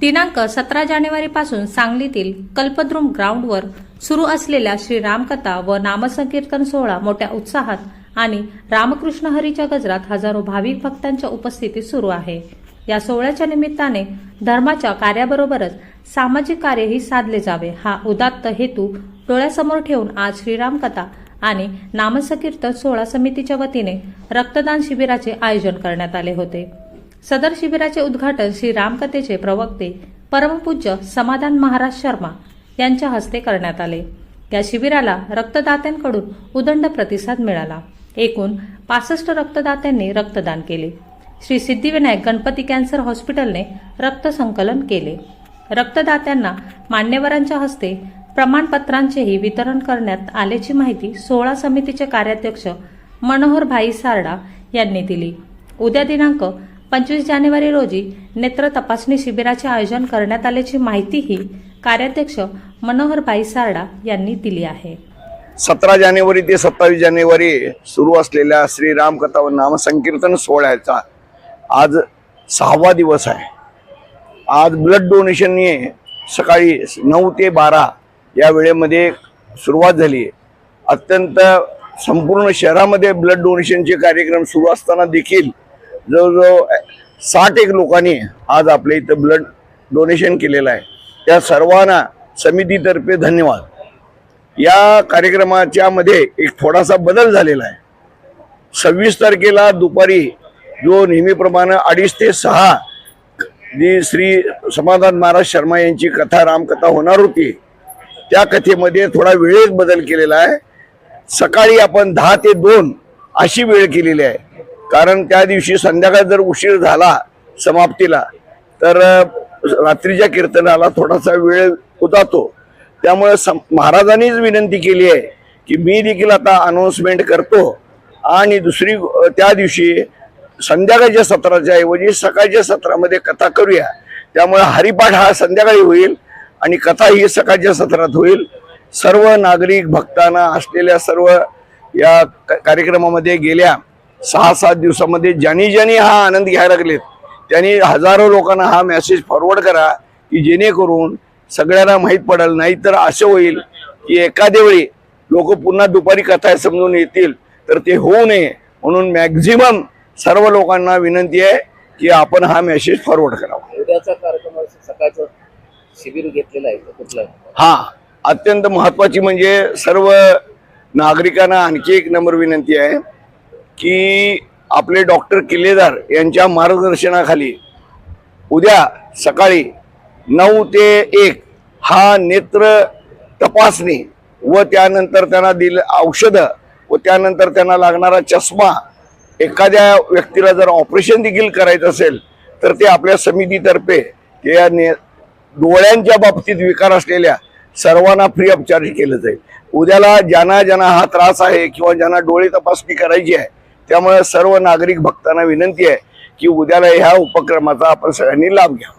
दिनांक सतरा जानेवारीपासून सांगलीतील कल्पद्रुम ग्राउंडवर सुरू असलेल्या श्री रामकथा व नामसंकीर्तन सोहळा मोठ्या उत्साहात आणि रामकृष्ण हरीच्या गजरात हजारो भाविक भक्तांच्या उपस्थितीत सुरू आहे. या सोहळ्याच्या निमित्ताने धर्माच्या कार्याबरोबरच सामाजिक कार्यही साधले जावे हा उदात्त हेतू डोळ्यासमोर ठेवून आज श्रीरामकथा आणि नामसंकीर्तन सोहळा समितीच्या वतीने रक्तदान शिबिराचे आयोजन करण्यात आले होते. सदर शिबिराचे उद्घाटन श्री रामकथेचे प्रवक्ते परमपूज्य समाधान महाराज शर्मा यांच्या हस्ते करण्यात आले. या शिबिराला रक्तदात्यांकडून उदंड प्रतिसाद मिळाला. एकूण पासष्ट रक्तदात्यांनी रक्तदान केले. श्री सिद्धिविनायक गणपती कॅन्सर हॉस्पिटलने रक्त संकलन केले. रक्तदात्यांना मान्यवरांच्या हस्ते प्रमाणपत्रांचेही वितरण करण्यात आल्याची माहिती सोळा समितीचे कार्याध्यक्ष मनोहर भाई सारडा यांनी दिली. उद्या दिनांक पंचवीस जानेवारी रोजी नेत्र तपासणी शिबिराचे आयोजन करण्यात आल्याची माहितीही कार्याध्यक्ष मनोहर भाई सारडा यांनी दिली आहे. सतरा जानेवारी ते सत्तावीस जानेवारी सुरू असलेल्या श्रीरामकथा व नामसंकीर्तन सोहळ्याचा आज सहावा दिवस आहे. आज ब्लड डोनेशनने सकाळी नऊ ते बारा या वेळेमध्ये सुरुवात झाली अत्यंत संपूर्ण शहरामध्ये ब्लड डोनेशनचे कार्यक्रम सुरू असताना देखील जवळजवळ साठ एक लोकांनी आज आपल्या इथं ब्लड डोनेशन केलेलं आहे. त्या सर्वांना समितीतर्फे धन्यवाद. या कार्यक्रमाच्या मध्ये एक थोडासा बदल झालेला आहे. सव्वीस तारखेला दुपारी जो नेहमीप्रमाणे अडीच ते सहा जी श्री समाधान महाराज शर्मा यांची कथा रामकथा होणार होती त्या कथेमध्ये थोडा वेळेत बदल केलेला आहे. सकाळी आपण दहा ते दोन अशी वेळ केलेली आहे. कारण त्या दिवशी संध्याकाळ जर उशीर झाला समाप्तीला तर रात्रीच्या कीर्तनाला थोडासा वेळ उदातो त्यामुळे सम महाराजांनीच विनंती केली आहे की मी देखील आता अनाऊन्समेंट करतो. आणि दुसरी त्या दिवशी संध्याकाळच्या सत्राच्या ऐवजी सकाळच्या सत्रामध्ये कथा करूया. त्यामुळे हरिपाठ हा संध्याकाळी होईल आणि कथा ही सकाळच्या सत्रात होईल. सर्व नागरिक भक्तांना असलेल्या सर्व या क- कार्यक्रमामध्ये गेल्या. सहा सात दिवसामध्ये ज्यांनी ज्यांनी हा आनंद घ्यायला लागलेत त्यांनी हजारो लोकांना हा मेसेज फॉरवर्ड करा की जेणेकरून सगळ्यांना माहीत पडेल नाही तर असं होईल की एखाद्या वेळी लोक पुन्हा दुपारी कथा समजून येतील तर ते होऊ नये. म्हणून मॅक्झिमम सर्व लोकांना विनंती आहे की आपण हा मेसेज फॉरवर्ड करावा. उद्याचा कार्यक्रम सकाळचं शिबिर घेतलेलं आहे कुठलं? हा अत्यंत महत्वाची म्हणजे सर्व नागरिकांना आणखी एक नंबर विनंती आहे. की आपले डॉक्टर किल्लेदार यांच्या मार्गदर्शनाखाली उद्या सकाळी नऊ ते एक हा नेत्र तपासणी व त्यानंतर त्यांना दिलं औषधं व त्यानंतर त्यांना लागणारा चष्मा एखाद्या व्यक्तीला जर ऑपरेशन देखील करायचं असेल तर ते आपल्या समितीतर्फे त्या ने डोळ्यांच्या बाबतीत विकार असलेल्या सर्वांना फ्री ऑफ चार्ज केलं जाईल. उद्याला ज्यांना ज्यांना हा त्रास आहे किंवा ज्यांना डोळे तपासणी करायची आहे त्यामुळे सर्व नागरिक भक्तांना विनंती आहे की उद्याला ह्या उपक्रमाचा आपण सगळ्यांनी लाभ घ्यावा.